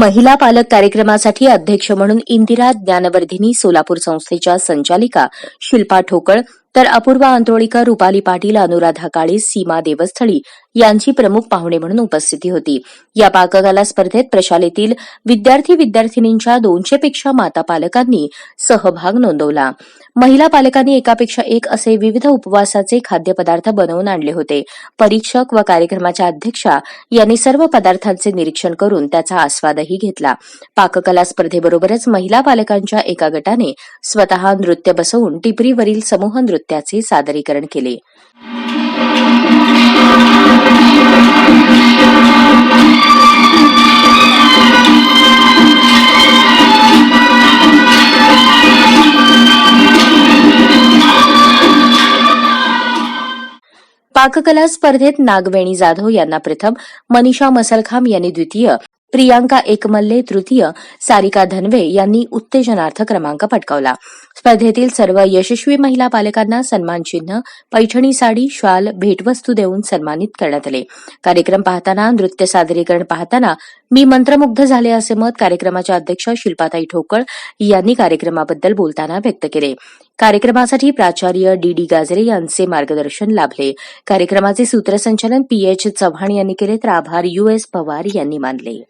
महिला पालक कार्यक्रमासाठी अध्यक्ष म्हणून इंदिरा ज्ञानवर्धिनी सोलापूर संस्थेच्या संचालिका शिल्पा ठोकळ तर अपूर्वा आंतोळीकर रुपाली पाटील अनुराधा काळे सीमा देवस्थळी यांची प्रमुख पाहुणे म्हणून उपस्थिती होती. या पाककला स्पर्धेत प्रशालेतील विद्यार्थी विद्यार्थिनींच्या दोनशेपेक्षा माता पालकांनी सहभाग नोंदवला. महिला पालकांनी एकापेक्षा एक असे विविध उपवासाचे खाद्यपदार्थ बनवून आणले होते. परीक्षक व कार्यक्रमाच्या अध्यक्षा यांनी सर्व पदार्थांचे निरीक्षण करून त्याचा आस्वादही घेतला. पाककला स्पर्धेबरोबरच महिला पालकांच्या एका गटाने स्वतः नृत्य बसवून टिपरीवरील समूह नृत्य नृत्याचे सादरीकरण केले. पाककला स्पर्धेत नागवेणी जाधव यांना प्रथम मनीषा मसलखाम यांनी द्वितीय प्रियांका एकमल्ले तृतीय सारिका धनवे यांनी उत्तेजनार्थ क्रमांक पटकावला. स्पर्धेतील सर्व यशस्वी महिला पालकांना सन्मान चिन्ह पैठणी साडी शाल भेटवस्तू देऊन सन्मानित करण्यात आले. कार्यक्रम पाहताना नृत्य सादरीकरण पाहताना मी मंत्रमुग्ध झाले असे मत कार्यक्रमाच्या अध्यक्ष शिल्पाताई ठोकळ यांनी कार्यक्रमाबद्दल बोलताना व्यक्त केले. कार्यक्रमासाठी प्राचार्य डी डी गाजरे यांचे मार्गदर्शन लाभले. कार्यक्रमाचे सूत्रसंचालन पी एच चव्हाण यांनी केले तर आभार यू एस पवार यांनी मानले.